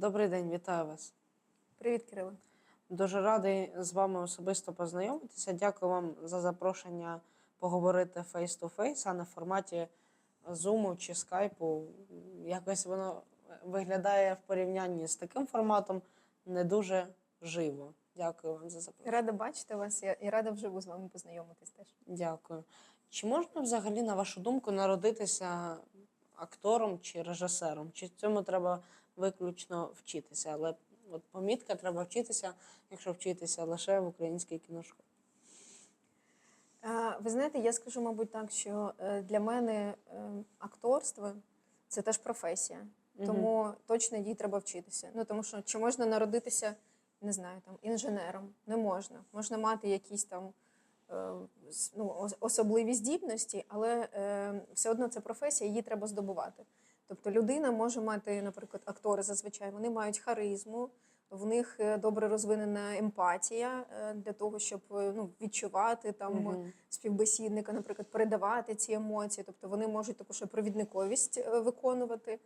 Добрий день, вітаю вас. Привіт, Кирило. Дуже радий з вами особисто познайомитися. Дякую вам за запрошення поговорити face-to-face, а не в форматі Zoom чи скайпу. Якось воно виглядає в порівнянні з таким форматом не дуже живо. Дякую вам за запрошення. Рада бачити вас і рада вживу з вами познайомитись теж. Дякую. Чи можна взагалі, на вашу думку, народитися актором чи режисером? Чи цьому треба виключно вчитися? Але от помітка треба вчитися, якщо вчитися лише в українській кіношколі. Ви знаєте, я скажу, мабуть, так, що е, для мене е, акторство це теж професія, тому точно їй треба вчитися. Ну тому що чи можна народитися, не знаю, там інженером? Не можна. Можна мати якісь там е, ну, особливі здібності, але е, все одно це професія, її треба здобувати. Тобто людина може мати, наприклад, актори зазвичай, вони мають харизму, в них е, добре розвинена емпатія е, для того, щоб е, ну, відчувати там Мгм. співбесідника, наприклад, передавати ці емоції. Тобто вони можуть також провідниковість виконувати.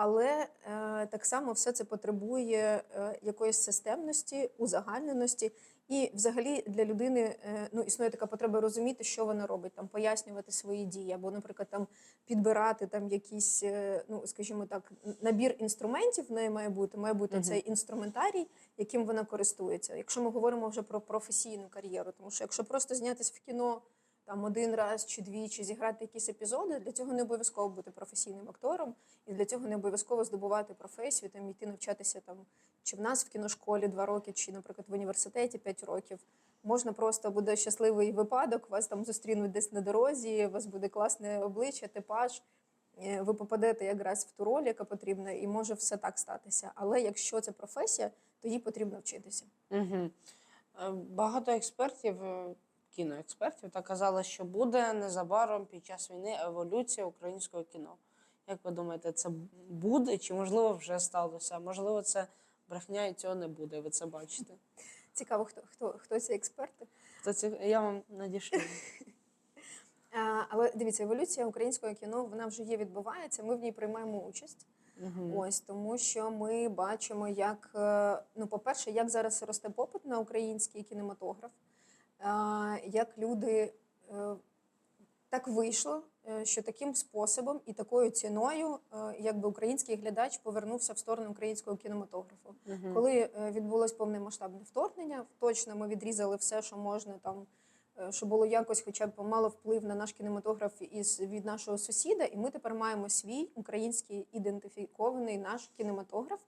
Але е, так само все це потребує е, якоїсь системності, узагальненості. І взагалі для людини е, ну, існує така потреба розуміти, що вона робить, там пояснювати свої дії, або, наприклад, там підбирати там якийсь, е, ну скажімо так, набір інструментів в неї має бути. Має бути цей інструментарій, яким вона користується. Якщо ми говоримо вже про професійну кар'єру, тому що якщо просто знятись в кіно там один раз чи двічі зіграти якісь епізоди, для цього не обов'язково бути професійним актором, і для цього не обов'язково здобувати професію, там йти навчатися там чи в нас в кіношколі два роки, чи, наприклад, в університеті п'ять років. Можна просто буде щасливий випадок, вас там зустрінуть десь на дорозі, у вас буде класне обличчя, типаж. е, Ви попадете якраз в ту роль, яка потрібна, і може все так статися. Але якщо це професія, то їй потрібно вчитися. Угу. Багато експертів, е, кіноекспертів, та казали, що буде незабаром під час війни еволюція українського кіно. Як ви думаєте, це буде чи можливо вже сталося? Можливо, це брехня і цього не буде. Ви це бачите? Цікаво, хто хто хто ці експерти. То це я вам надішлю. А, Але дивіться, еволюція українського кіно вона вже є, відбувається. Ми в ній приймаємо участь. Ось тому, що ми бачимо, як е, ну, по-перше, як зараз росте попит на український кінематограф, як люди е, так вийшло, е, що таким способом і такою ціною, е, якби український глядач повернувся в сторону українського кінематографу. Коли е, відбулось повномасштабне вторгнення, точно ми відрізали все, що можна там. Що було якось, хоча б мало вплив на наш кінематограф із від нашого сусіда, і ми тепер маємо свій український ідентифікований наш кінематограф.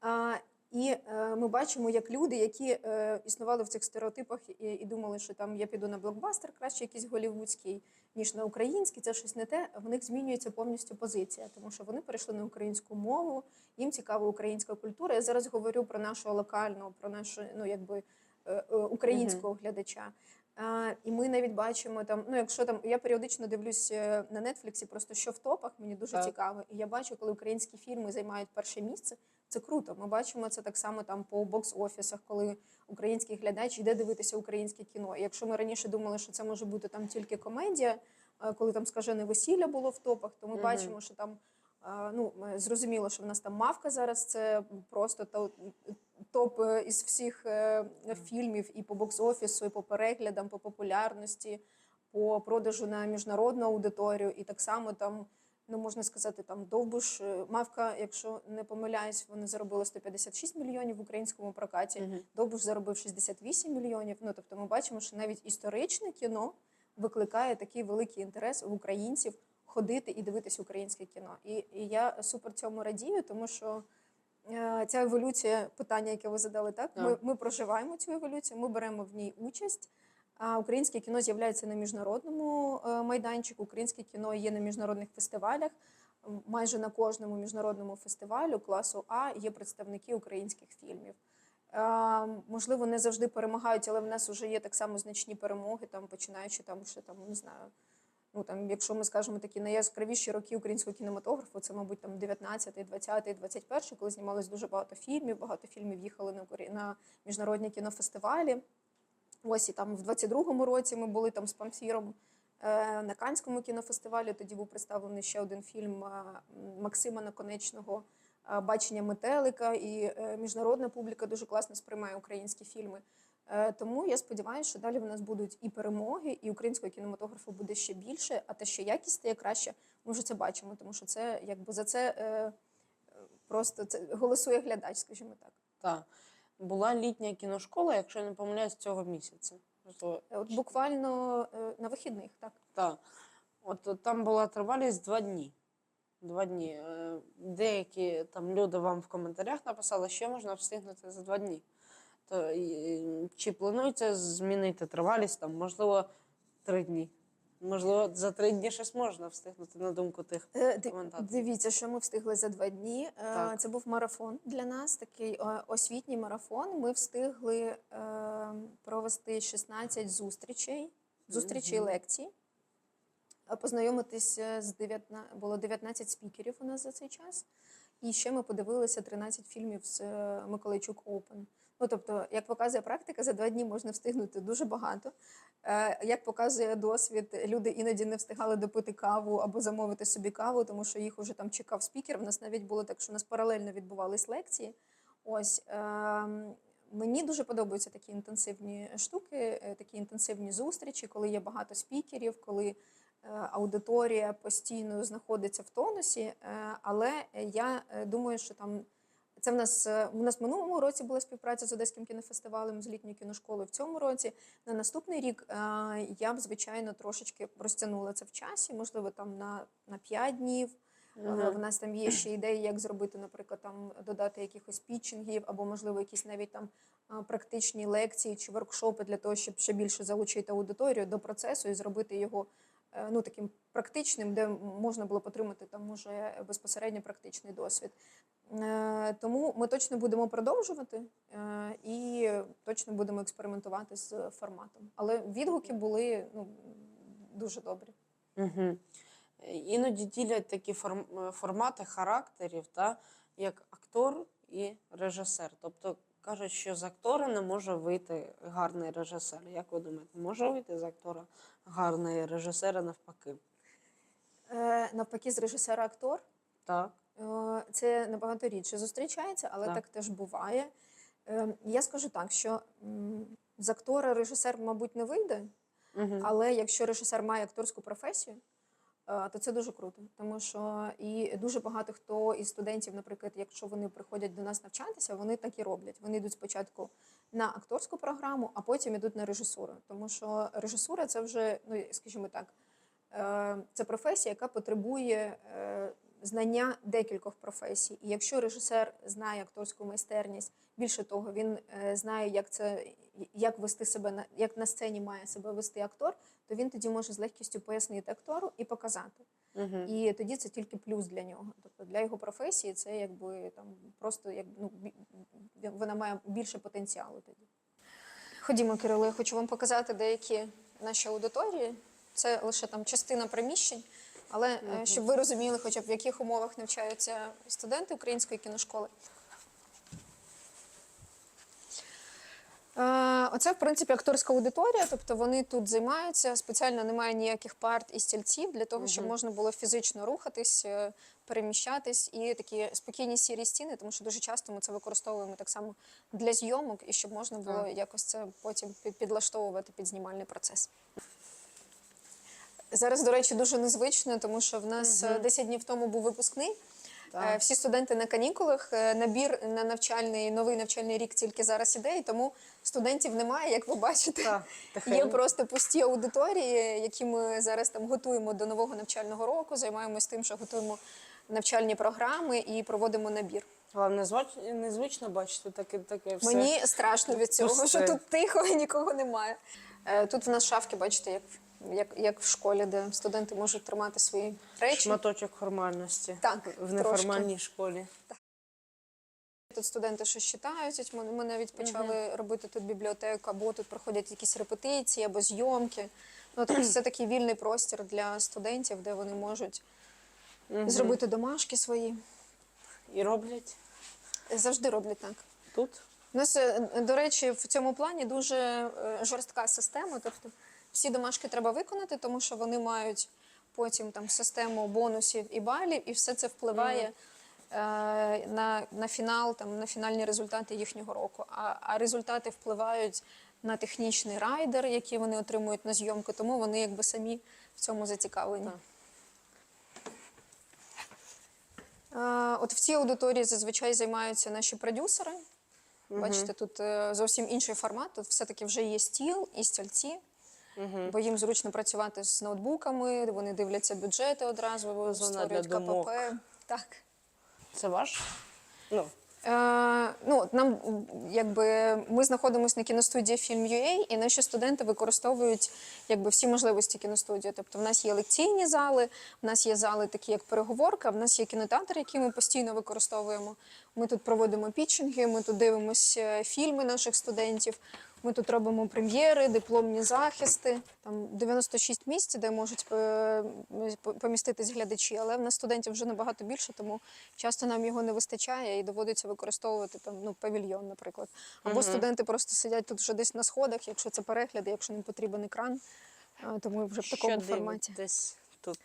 А, і е, ми бачимо, як люди, які е, існували в цих стереотипах і, і думали, що там я піду на блокбастер, краще якийсь голівудський, ніж на український, це щось не те. В них змінюється повністю позиція, тому що вони перейшли на українську мову, їм цікава українська культура. Я зараз говорю про нашого локального, про нашу ну якби е, е, українського глядача. А, і ми навіть бачимо там, ну якщо там я періодично дивлюсь на Нетфліксі, просто що в топах, мені дуже Так. цікаво. І я бачу, коли українські фільми займають перше місце. Це круто. Ми бачимо це так само там по бокс-офісах, коли український глядач йде дивитися українське кіно. І якщо ми раніше думали, що це може бути там тільки комедія, е, коли там скажене весілля було в топах, то ми бачимо, що там. е, Ну, зрозуміло, що в нас там мавка зараз це просто то- топ е, із всіх фільмів і по бокс-офісу, і по переглядам, по популярності, по продажу на міжнародну аудиторію. І так само там, ну можна сказати, там Довбуш, е, мавка, якщо не помиляюсь, вони заробили 156 мільйонів в українському прокаті. Довбуш заробив 68 мільйонів. Ну тобто, ми бачимо, що навіть історичне кіно викликає такий великий інтерес в українців ходити і дивитися українське кіно. І, і я супер цьому радію, тому що. Е, Ця еволюція, питання, яке ви задали, так ми, ми проживаємо цю еволюцію, ми беремо в ній участь. Українське кіно з'являється на міжнародному е, майданчику. Українське кіно є на міжнародних фестивалях. Майже на кожному міжнародному фестивалю класу А є представники українських фільмів. Е, Можливо, не завжди перемагають, але в нас вже є так само значні перемоги, там починаючи там ще там не знаю. Ну там, якщо ми скажемо такі найяскравіші роки українського кінематографу, це, мабуть, там 19, 20, 21, коли знімалось дуже багато фільмів. Багато фільмів їхали на на міжнародні кінофестивалі. Ось і там в 22-му році ми були там з Памфіром е, на Канському кінофестивалі. Тоді був представлений ще один фільм е, Максима Наконечного е, бачення метелика, і міжнародна публіка дуже класно сприймає українські фільми. Тому я сподіваюся, що далі в нас будуть і перемоги, і українського кінематографу буде ще більше. А те, що якість стає краще, ми вже це бачимо, тому що це якби за це просто це голосує глядач, скажімо так. Так. Була літня кіношкола, якщо я не помиляюсь, цього місяця. То, Е, От буквально е, на вихідних, так. так. От, от там була тривалість два дні. Два дні. Е, Деякі там люди вам в коментарях написали, що можна встигнути за два дні. То, і, чи планується змінити тривалість, там, можливо, три дні. Можливо, за три дні щось можна встигнути на думку тих. Е, коментаторів. Дивіться, що ми встигли за два дні. Е, Так. Це був марафон для нас, такий е, освітній марафон. Ми встигли провести 16 зустрічей, зустрічей Мгм. лекцій. Е, Познайомитися з 19, було 19 спікерів у нас за цей час. І ще ми подивилися 13 фільмів з Миколайчук Open. Ну, тобто, як показує практика, за два дні можна встигнути дуже багато. Е, Як показує досвід, люди іноді не встигали допити каву або замовити собі каву, тому що їх уже там чекав спікер. У нас навіть було так, що у нас паралельно відбувались лекції. Ось ем, мені дуже подобаються такі інтенсивні штуки, е, такі інтенсивні зустрічі, коли є багато спікерів, коли е, аудиторія постійно знаходиться в тонусі. Але я думаю, що там це в нас е, у нас в минулому році була співпраця з Одеським кінофестивалем, з літньою кіношколою. В цьому році на наступний рік е, я б звичайно трошечки розтягнула це в часі, можливо, там на, на 5 днів. Мгм. В нас там є ще ідеї, як зробити, наприклад, там додати якихось пітчингів, або можливо якісь навіть там практичні лекції чи воркшопи для того, щоб ще більше залучити аудиторію до процесу і зробити його ну таким практичним, де можна було потримати там уже безпосередньо практичний досвід. Е, Тому ми точно будемо продовжувати е, і точно будемо експериментувати з форматом. Але відгуки були ну дуже добрі. Угу. Іноді ділять такі е, формати характерів, та, як актор і режисер. Тобто кажуть, що з актора не може вийти гарний режисер. Як ви думаєте, може вийти з актора гарний режисер, а навпаки? Е, Навпаки, з режисера актор. Так. Е, Це набагато рідше зустрічається, але Так. так, теж буває. Е, Я скажу так, що з актора режисер, мабуть, не вийде, Угу. але якщо режисер має акторську професію, е, то це дуже круто. Тому що і дуже багато хто із студентів, наприклад, якщо вони приходять до нас навчатися, вони так і роблять. Вони йдуть спочатку на акторську програму, а потім йдуть на режисуру. Тому що режисура це вже, ну скажімо так, це професія, яка потребує знання декількох професій. І якщо режисер знає акторську майстерність, більше того, він е, знає, як це як вести себе на як на сцені має себе вести актор, то він тоді може з легкістю пояснити актору і показати. Угу. І тоді це тільки плюс для нього. Тобто для його професії це якби там просто як ну вона має більше потенціалу тоді. Ходімо, Кирило, я хочу вам показати деякі наші аудиторії. Це лише там частина приміщень. Але е, щоб ви розуміли, хоча б в яких умовах навчаються студенти української кіношколи. Е, Оце, в принципі, акторська аудиторія, тобто вони тут займаються. Спеціально немає ніяких парт і стільців для того, щоб можна було фізично рухатись, е, переміщатись і такі спокійні сірі стіни, тому що дуже часто ми це використовуємо так само для зйомок, і щоб можна було якось це потім під- підлаштовувати під знімальний процес. Зараз, до речі, дуже незвично, тому що в нас е, Мгм. 10 днів тому був випускний. Е, Так. Всі студенти на канікулах. е, Набір на навчальний новий навчальний рік тільки зараз іде, і тому студентів немає, як ви бачите. Так, Є просто пусті аудиторії, які ми зараз там готуємо до нового навчального року. Займаємось тим, що готуємо навчальні програми і проводимо набір. Вам незвично бачити таке, таке все. Мені страшно від цього, Пусте. що тут тихо і нікого немає. Е, Тут в нас шафки, бачите, як, як, як в школі, де студенти можуть тримати свої речі. Шматочок формальності Так, в трошки. неформальній школі. Тут студенти щось читають. Ми, ми навіть почали робити тут бібліотеку, або тут проходять якісь репетиції або зйомки. Ну, тобто це такий вільний простір для студентів, де вони можуть Мгм. зробити домашки свої. І роблять Завжди роблять так. тут. У нас, е, до речі, в цьому плані дуже е, жорстка система. Тобто всі домашки треба виконати, тому що вони мають потім там систему бонусів і балів, і все це впливає е, на, на фінал, там, на фінальні результати їхнього року. А, а результати впливають на технічний райдер, який вони отримують на зйомку, тому вони якби самі в цьому зацікавлені. Так. Е, От в цій аудиторії зазвичай займаються наші продюсери. Бачите, тут е, зовсім інший формат. Тут все-таки вже є стіл і стільці, бо їм зручно працювати з ноутбуками, вони дивляться бюджети одразу, Зона створюють. КПП. Так. Це ваш? Ну, Е, ну, нам якби ми знаходимося на кіностудії Film.ua, і наші студенти використовують якби всі можливості кіностудії. Тобто, в нас є лекційні зали, в нас є зали, такі як переговорка, в нас є кінотеатр, який ми постійно використовуємо. Ми тут проводимо пітчинги, ми тут дивимося фільми наших студентів. Ми тут робимо прем'єри, дипломні захисти. Там 96 місць, де можуть е, поміститись глядачі, але в нас студентів вже набагато більше, тому часто нам його не вистачає і доводиться використовувати там ну павільйон, наприклад. Або студенти просто сидять тут вже десь на сходах, якщо це перегляди, якщо їм потрібен екран. Тому вже в такому що форматі. дивитесь тут?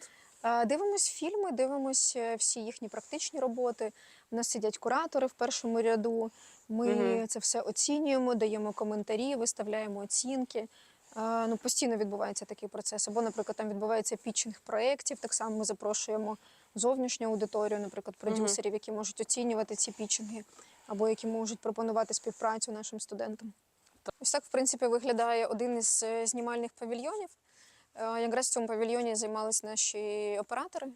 Дивимось фільми, дивимось е, всі їхні практичні роботи. У нас сидять куратори в першому ряду. Ми Мгм. це все оцінюємо, даємо коментарі, виставляємо оцінки. Ну, постійно відбувається такий процес. Або, наприклад, там відбувається пітчинг проєктів. Так само ми запрошуємо зовнішню аудиторію, наприклад, продюсерів, які можуть оцінювати ці пітчинги, або які можуть пропонувати співпрацю нашим студентам. Ось так, в принципі, виглядає один із е, знімальних павільйонів. Е, Якраз в цьому павільйоні займалися наші оператори.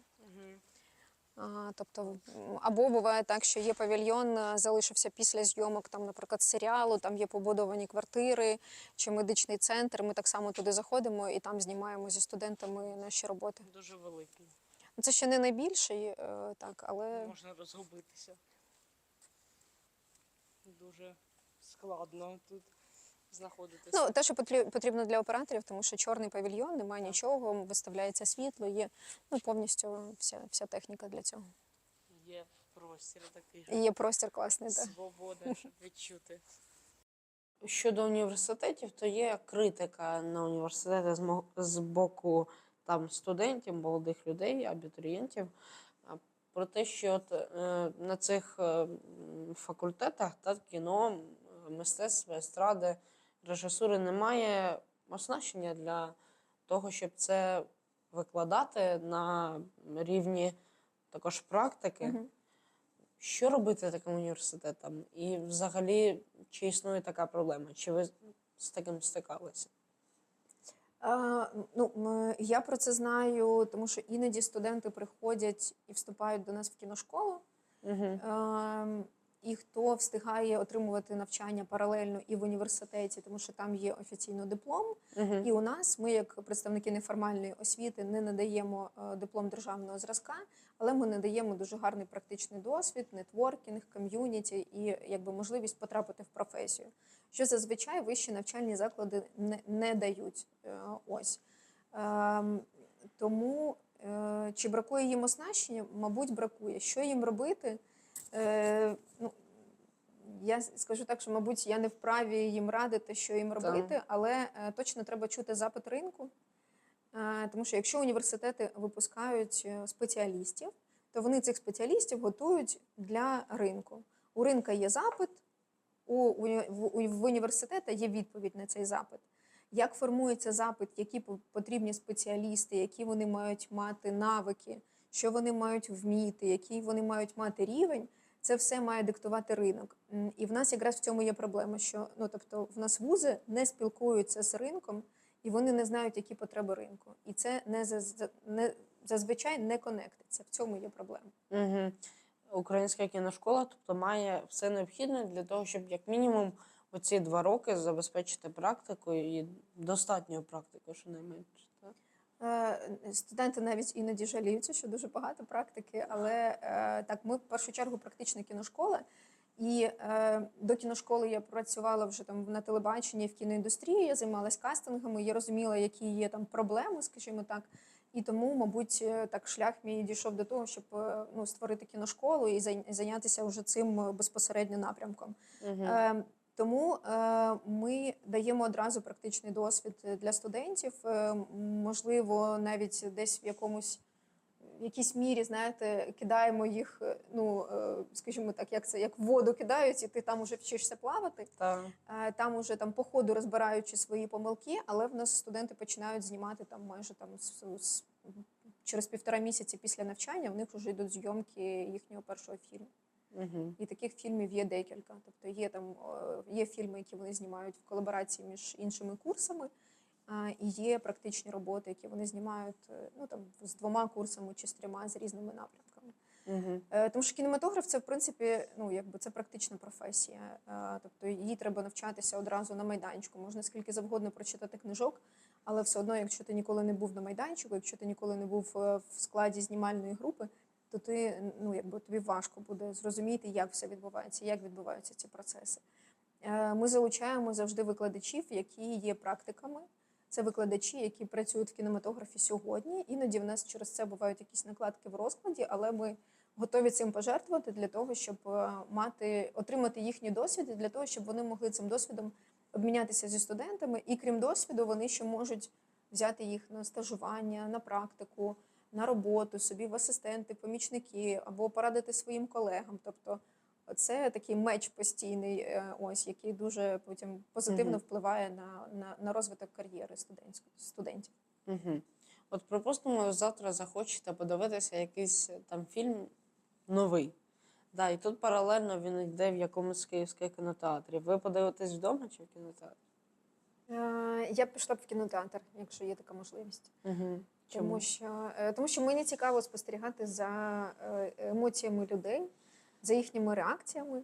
Тобто, або буває так, що є павільйон, е, залишився після зйомок, там, наприклад, серіалу, там є побудовані квартири чи медичний центр. Ми так само туди заходимо і там знімаємо зі студентами наші роботи. Дуже великий. Це ще не найбільший, е, так, але Можна розгубитися. Дуже складно тут знаходитися. ну, те, що потрі- потрібно для операторів, тому що чорний павільйон, немає нічого, виставляється світло, є ну, повністю вся, вся техніка для цього. Є простір такий. Є простір класний. Так. Свобода, щоб відчути. Щодо університетів, то є критика на університети з, боку там студентів, молодих людей, абітурієнтів. Про те, що от, е, на цих е, факультетах та кіно, м, мистецтва, естради, режисури немає оснащення для того, щоб це викладати на рівні також практики. Мгм. Що робити таким університетам? І взагалі, чи існує така проблема? Чи ви з таким стикалися? А, ну, я про це знаю, тому що іноді студенти приходять і вступають до нас в кіношколу. Угу. Ем, І хто встигає отримувати навчання паралельно і в університеті, тому що там є офіційно диплом. Угу. І у нас, ми, як представники неформальної освіти, не надаємо е, диплом державного зразка, але ми надаємо дуже гарний практичний досвід, нетворкінг, ком'юніті і якби можливість потрапити в професію. Що зазвичай вищі навчальні заклади не, не дають. Е, Ось Ем, тому е, чи бракує їм оснащення? Мабуть, бракує. Що їм робити? Е, ну, я скажу так, що, мабуть, я не вправі їм радити, що їм Так. робити, але е, точно треба чути запит ринку. Е, тому що якщо університети випускають е, спеціалістів, то вони цих спеціалістів готують для ринку. У ринка є запит, у, в, в університета є відповідь на цей запит. Як формується запит, які по- потрібні спеціалісти, які вони мають мати навики, що вони мають вміти, який вони мають мати рівень, це все має диктувати ринок. І в нас якраз в цьому є проблема, що ну тобто в нас вузи не спілкуються з ринком, і вони не знають, які потреби ринку. І це не, не зазвичай не конектиться. В цьому є проблема. Угу. Українська кіношкола, тобто має все необхідне для того, щоб як мінімум оці два роки забезпечити практику і достатньо практику, щонайменше. Так? Е, Студенти навіть іноді жаліються, що дуже багато практики, але е, так, ми в першу чергу практична кіношкола. І е, до кіношколи я працювала вже там на телебаченні, в кіноіндустрії. Я займалась кастингами, я розуміла, які є там проблеми, скажімо так. І тому, мабуть, е, так шлях мій дійшов до того, щоб ну, створити кіношколу і зайнятися вже цим безпосередньо напрямком. Угу. Е, Тому е, ми даємо одразу практичний досвід для студентів. Е, Можливо, навіть десь в якомусь в якійсь мірі, знаєте, кидаємо їх, е, ну е, скажімо так, як це як в воду кидають, і ти там уже вчишся плавати. Та Е, Там уже там по ходу розбираючи свої помилки, але в нас студенти починають знімати там майже там з, з- через півтора місяці після навчання. В них вже йдуть зйомки їхнього першого фільму. Угу. І таких фільмів є декілька. Тобто є там е, є фільми, які вони знімають в колаборації між іншими курсами, і є практичні роботи, які вони знімають е, ну там з двома курсами чи з трьома з різними напрямками. Угу. Тому що кінематограф це в принципі ну якби це практична професія. Тобто її треба навчатися одразу на майданчику. Можна скільки завгодно прочитати книжок, але все одно, якщо ти ніколи не був на майданчику, якщо ти ніколи не був в складі знімальної групи, то ти ну якби тобі важко буде зрозуміти, як все відбувається, як відбуваються ці процеси. Е, Ми залучаємо завжди викладачів, які є практиками. Це викладачі, які працюють в кінематографі сьогодні. Іноді в нас через це бувають якісь накладки в розкладі, але ми готові цим пожертвувати для того, щоб е, мати отримати їхній досвід, для того, щоб вони могли цим досвідом обмінятися зі студентами. І крім досвіду, вони ще можуть взяти їх на стажування, на практику, на роботу, собі в асистенти, помічники або порадити своїм колегам. Тобто, це такий меч постійний, е, ось який дуже потім позитивно Мгм. впливає на, на, на розвиток кар'єри студентів. Угу. От, припустимо, завтра захочете подивитися якийсь е, там фільм новий. Да, і тут паралельно він йде в якомусь київських кінотеатрі. Ви подивитесь вдома чи в кінотеатрі? Е, Я б пішла б в кінотеатр, якщо є така можливість. Угу. Тому що, е, тому що мені цікаво спостерігати за е, емоціями людей, за їхніми реакціями,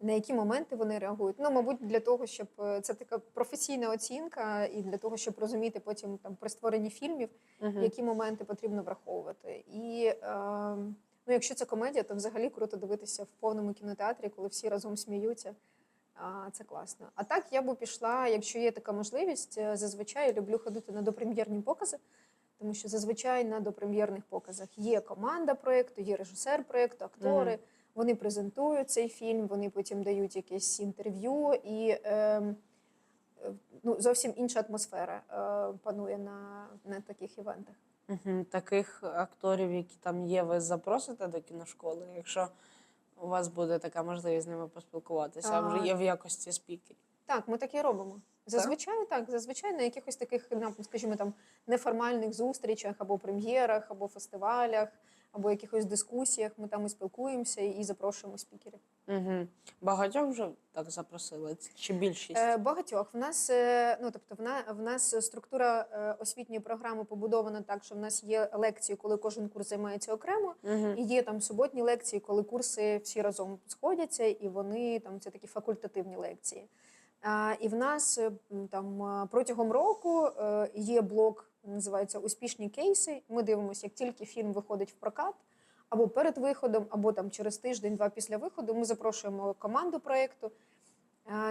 на які моменти вони реагують. Ну, мабуть, для того, щоб е, це така професійна оцінка, і для того, щоб розуміти потім там при створенні фільмів, Угу. які моменти потрібно враховувати. І е, ну, якщо це комедія, то взагалі круто дивитися в повному кінотеатрі, коли всі разом сміються. А, це класно. А так я би пішла, якщо є така можливість, зазвичай люблю ходити на допрем'єрні покази, тому що зазвичай на допрем'єрних показах є команда проєкту, є режисер проєкту, актори. Мгм. Вони презентують цей фільм, вони потім дають якесь інтерв'ю, і е, е, ну, зовсім інша атмосфера е, панує на, на таких івентах. Угу. Таких акторів, які там є, ви запросите до кіношколи, якщо у вас буде така можливість з ними поспілкуватися, А. вже є в якості спікерів. Так, ми так і робимо. Зазвичай так, зазвичай на якихось таких, скажімо, там неформальних зустрічах або прем'єрах, або фестивалях, або якихось дискусіях. Ми там і спілкуємося і запрошуємо спікерів. Угу. Багатьох вже так запросили, чи більшість? Е, багатьох в нас, е, ну тобто, в, на, в нас структура е, освітньої програми побудована так, що в нас є лекції, коли кожен курс займається окремо. Угу. І є там суботні лекції, коли курси всі разом сходяться, і вони там це такі факультативні лекції. І в нас е, там е, протягом року е, є блок, називається Успішні кейси. Ми дивимося, як тільки фільм виходить в прокат, або перед виходом, або там через тиждень-два після виходу. Ми запрошуємо команду проєкту.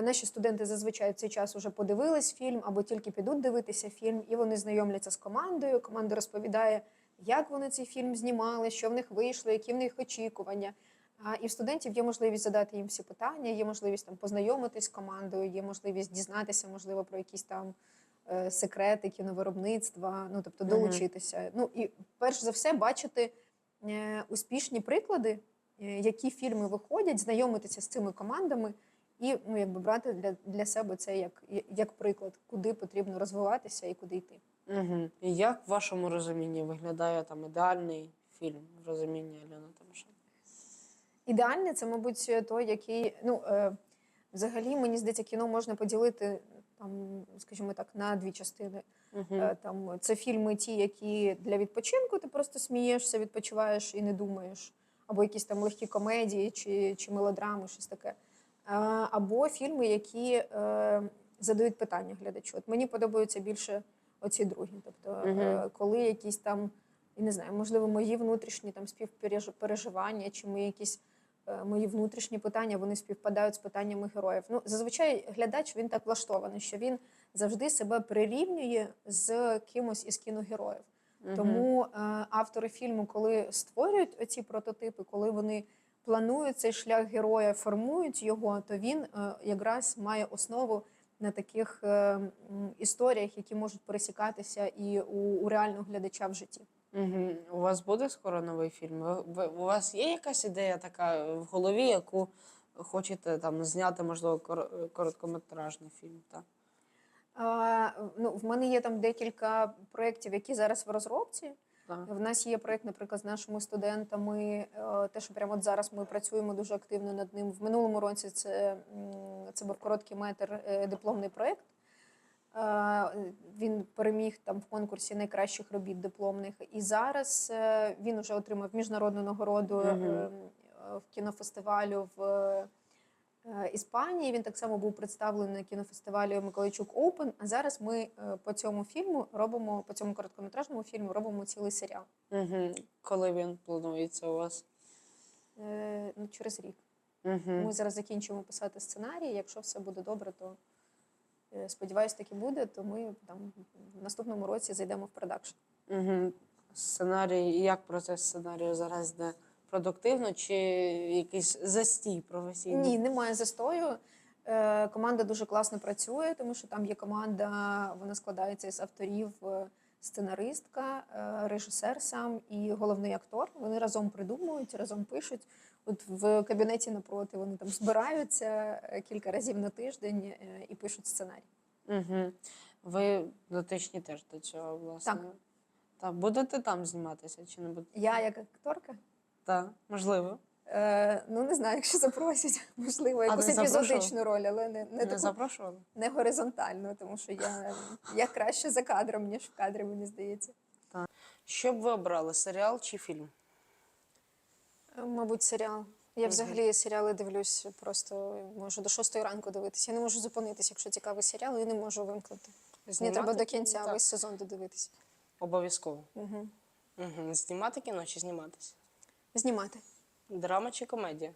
Наші студенти зазвичай в цей час вже подивились фільм або тільки підуть дивитися фільм, і вони знайомляться з командою. Команда розповідає, як вони цей фільм знімали, що в них вийшло, які в них очікування. І в студентів є можливість задати їм всі питання, є можливість там познайомитись з командою, є можливість дізнатися, можливо, про якісь там е, секрети кіновиробництва, ну тобто долучитися. Ну і перш за все бачити е, успішні приклади, е, які фільми виходять, знайомитися з цими командами і ну, якби брати для, для себе це як, як приклад, куди потрібно розвиватися і куди йти. Угу. І як в вашому розумінні виглядає там ідеальний фільм в розумінні Альона Тимошенко? Ідеальне це, мабуть, той, який ну е, взагалі мені здається, кіно можна поділити там, скажімо так, на дві частини. Угу. Е, Там це фільми, ті, які для відпочинку, ти просто смієшся, відпочиваєш і не думаєш, або якісь там легкі комедії чи, чи мелодрами, щось таке. Або фільми, які е, задають питання глядачу. От мені подобаються більше оці другі. Тобто, Мгм. е, коли якісь там, я не знаю, можливо, мої внутрішні там співпереживання, чи мої якісь е, мої внутрішні питання вони співпадають з питаннями героїв. Ну, зазвичай глядач він так влаштований, що він завжди себе прирівнює з кимось із кіногероїв. Тому е, автори фільму, коли створюють оці прототипи, коли вони планують цей шлях героя, формують його, то він е, якраз має основу на таких е, історіях, які можуть пересікатися і у, у реального глядача в житті. Угу. У вас буде скоро новий фільм? Ви, ви- у вас є якась ідея така в голові, яку хочете там зняти, можливо, кор- короткометражний фільм? Так? А, ну, в мене є там декілька проєктів, які зараз в розробці. Так. В нас є проєкт, наприклад, з нашими студентами. е, Те, що прямо от зараз ми працюємо дуже активно над ним. В минулому році це, м, це був короткий метр е, дипломний проєкт. Е, Він переміг там в конкурсі найкращих робіт дипломних. І зараз е, він вже отримав міжнародну нагороду Мгм. е, в кінофестивалю в Іспанії. Він так само був представлений на кінофестивалі Миколайчук Open. А зараз ми по цьому фільму робимо по цьому короткометражному фільму робимо цілий серіал. Угу. Коли він планується у вас? Ну, через рік. Угу. Ми зараз закінчимо писати сценарій. Якщо все буде добре, то сподіваюсь, так і буде. То ми там в наступному році зайдемо в продакшн. Угу. Сценарій, як процес сценарію зараз йде? Продуктивно чи якийсь застій професійний? Ні, немає застою. Е, Команда дуже класно працює, тому що там є команда, вона складається з авторів, е, сценаристка, е, режисер сам і головний актор. Вони разом придумують, разом пишуть. От в кабінеті напроти вони там збираються е, кілька разів на тиждень е, і пишуть сценарій. Угу. Ви дотичні теж до цього, власне. Так. Так, будете там зніматися чи не будете? Я як акторка. Так, можливо. Е, ну не знаю, якщо запросять, можливо, якусь епізодичну роль, але не, не, Не, таку запрошували? не горизонтальну, тому що я, я краще за кадром, ніж в кадрі, мені здається. Що б ви обрали, серіал чи фільм? Мабуть, серіал. Я взагалі серіали дивлюсь просто можу до шостої ранку дивитися. Я не можу зупинитися, якщо цікавий серіал, і не можу вимкнути. Мені треба до кінця Так. весь сезон додивитися. Обов'язково. Угу. Угу. Знімати кіно чи зніматися? Знімати. Драма чи комедія?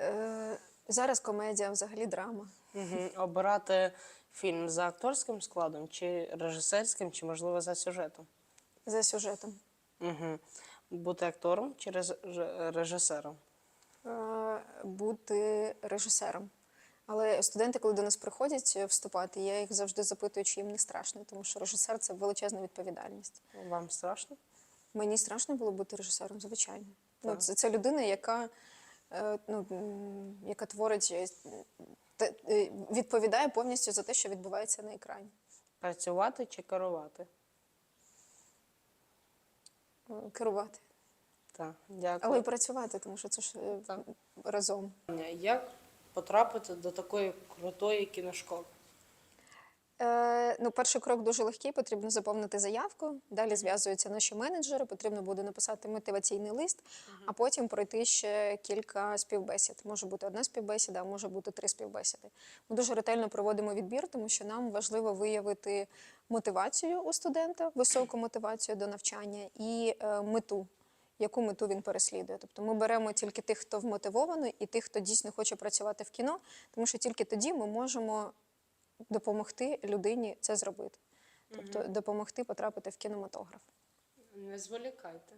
Е, зараз комедія, взагалі драма. Угу. Обирати фільм за акторським складом, чи режисерським, чи, можливо, за сюжетом? За сюжетом. Угу. Бути актором чи режисером? Бути режисером. Але студенти, коли до нас приходять е, вступати, я їх завжди запитую, чи їм не страшно, тому що режисер це величезна відповідальність. Вам страшно? Мені страшно було бути режисером, звичайно. Ну, це, це людина, яка, е, ну, яка творить, е, відповідає повністю за те, що відбувається на екрані. Працювати чи керувати? Керувати. Так, дякую. Але й працювати, тому що це ж е, Так. разом. Як потрапити до такої крутої кіношколи? Е, ну, перший крок дуже легкий, потрібно заповнити заявку. Далі зв'язуються наші менеджери, потрібно буде написати мотиваційний лист, а потім пройти ще кілька співбесід. Може бути одна співбесіда, а може бути три співбесіди. Ми дуже ретельно проводимо відбір, тому що нам важливо виявити мотивацію у студента, високу мотивацію до навчання і е, мету. Яку мету він переслідує? Тобто ми беремо тільки тих, хто вмотивований, і тих, хто дійсно хоче працювати в кіно, тому що тільки тоді ми можемо допомогти людині це зробити. Тобто допомогти потрапити в кінематограф. Не зволікайте.